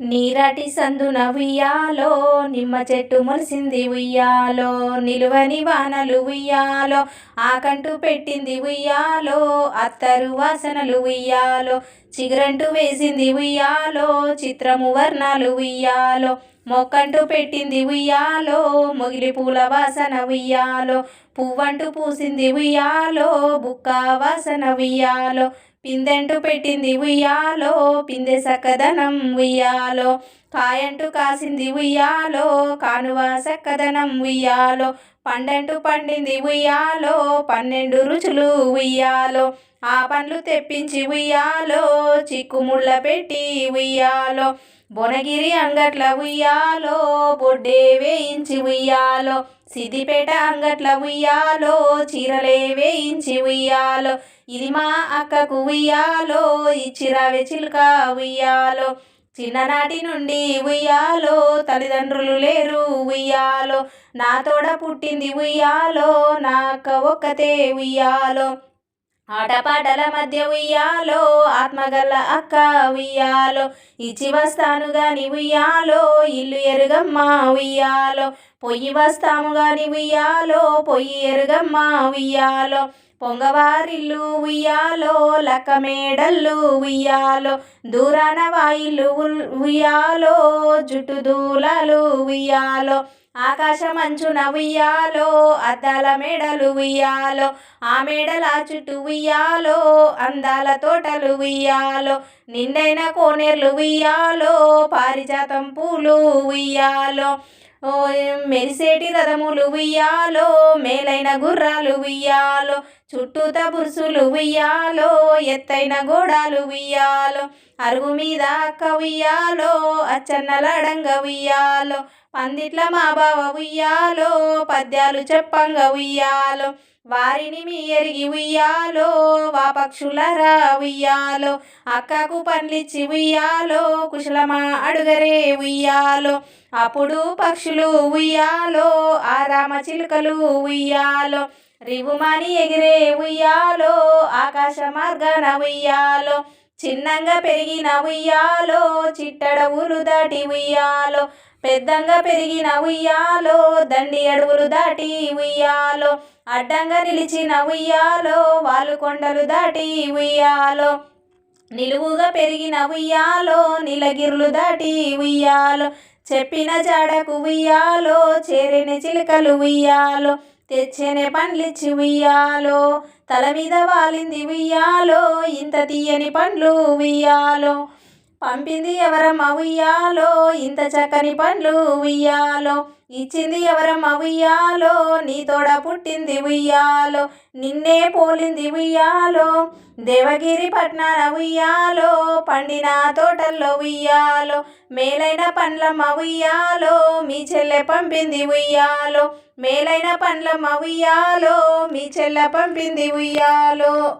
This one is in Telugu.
నీరటి సందున ఉయ్యాలో నిమ్మ చెట్టు మురిసింది ఉయ్యాలో నిలువని వానలు ఉయ్యాలో ఆకంటు పెట్టింది ఉయ్యాలో అత్తరు వాసనలు ఉయ్యాలో చిగురంటూ వేసింది ఉయ్యాలో చిత్రము వర్ణాలు ఉయ్యాలో. మొక్కంటూ పెట్టింది ఉయ్యాలో మొగిలి పూల వాసన ఉయ్యాలో. పువ్వంటూ పూసింది ఉయ్యాలో బుక్క వాసన ఉయ్యాలో. పిందెంటూ పెట్టింది ఉయ్యాలో పిందె సకదనం ఉయ్యాలో. కాయంటూ కాసింది ఉయ్యాలో కానువ సక్కదనం ఉయ్యాలో. పండంటూ పండింది ఉయ్యాలో పన్నెండు రుచులు ఉయ్యాలో. ఆ పండ్లు తెప్పించి ఉయ్యాలో చిక్కుముళ్ళ పెట్టి ఉయ్యాలో. బొనగిరి అంగట్ల ఉయ్యాలో బొడ్డే వేయించి ఉయ్యాలో. సిద్దిపేట అంగట్ల ఉయ్యాలో చీరలే వేయించి ఉయ్యాలో. ఇది మా అక్కకు ఉయ్యాలో ఇచ్చిరావే చిలుక ఉయ్యాలో. చిన్ననాటి నుండి ఉయ్యాలో తల్లిదండ్రులు లేరు ఉయ్యాలో. నా తోడ పుట్టింది ఉయ్యాలో నాక ఒక్కతే ఉయ్యాలో. ఆటపాటల మధ్య ఉయ్యాలో ఆత్మగల్ల అక్క ఉయ్యాలో. ఇచ్చి వస్తాను గాని ఉయ్యాలో ఇల్లు ఎరుగమ్మ ఉయ్యాలో. పొయ్యి వస్తాము గాని ఉయ్యాలో పొయ్యి ఎరుగమ్మ ఉయ్యాలో. పొంగవారిల్లు ఉయ్యాలో లక మేడల్లు ఉయ్యాలో దూరాన వాయిల్లు ఉయ్యాలో జుట్టు దూలాలు ఉయ్యాలో ఆకాశం ఉయ్యాలో అద్దాల మేడలు ఉయ్యాలో ఆ మేడల చుట్టూ ఉయ్యాలో అందాల తోటలు ఉయ్యాలో నిండైన కోనేర్లు ఉయ్యాలో పారిజాతం పూలు ఉయ్యాలో ఓ మెరిసేటి రథములు ఉయ్యాలో మేలైన గుర్రాలు ఉయ్యాలో చుట్టూత బురుసులు ఉయ్యాలో ఎత్తైన గోడాలు ఉయ్యాలో అరుగు మీద అక్క ఉయ్యాలో అచ్చన్నలడంగ ఉయ్యాలో పందిట్ల మా బావ ఉయ్యాలో పద్యాలు చెప్పంగా ఉయ్యాలో వారిని మీ ఎరిగి ఉయ్యాలో వా పక్షులరా ఉయ్యాలో అక్కకు పండ్లిచ్చి ఉయ్యాలో కుశలమా అడుగరే ఉయ్యాలో అప్పుడు పక్షులు ఉయ్యాలో ఆ రామ చిలుకలు ఉయ్యాలో రివుమని ఎగిరే ఉయ్యాలో ఆకాశ మార్గన ఉయ్యాలో చిన్నంగా పెరిగిన ఉయ్యాలో చిట్టడవులు దాటి ఉయ్యాలో పెద్దంగా పెరిగిన ఉయ్యాలో దండి అడవులు దాటి ఉయ్యాలో అడ్డంగా నిలిచిన ఉయ్యాలో వాళ్ళు కొండలు దాటి ఉయ్యాలో నిలువుగా పెరిగిన ఉయ్యాలో నీలగిరులు దాటి ఉయ్యాలో చెప్పిన జాడకు ఉయ్యాలో చేరిన చిలుకలు ఉయ్యాలో తెచ్చనే పండ్లిచ్చి ఉయ్యాలో తల మీద వాలింది ఉయ్యాలో ఇంత తీయని పండ్లు ఉయ్యాలో. పంపింది ఎవరమ్మ ఉయ్యాలో ఇంత చక్కని పండ్లు ఉయ్యాలో. ఇచ్చింది ఎవరమ్మ ఉయ్యాలో నీ తోడ పుట్టింది ఉయ్యాలో. నిన్నే పోలింది ఉయ్యాలో. దేవగిరి పట్నాన ఉయ్యాలో. పండిన తోటల్లో ఉయ్యాలో. మేలైన పండ్లమ్మ ఉయ్యాలో. మీ చెల్లె పంపింది ఉయ్యాలో. మేలైన పండ్లమ్మ ఉయ్యాలో. మీ చెల్లె పంపింది ఉయ్యాలో.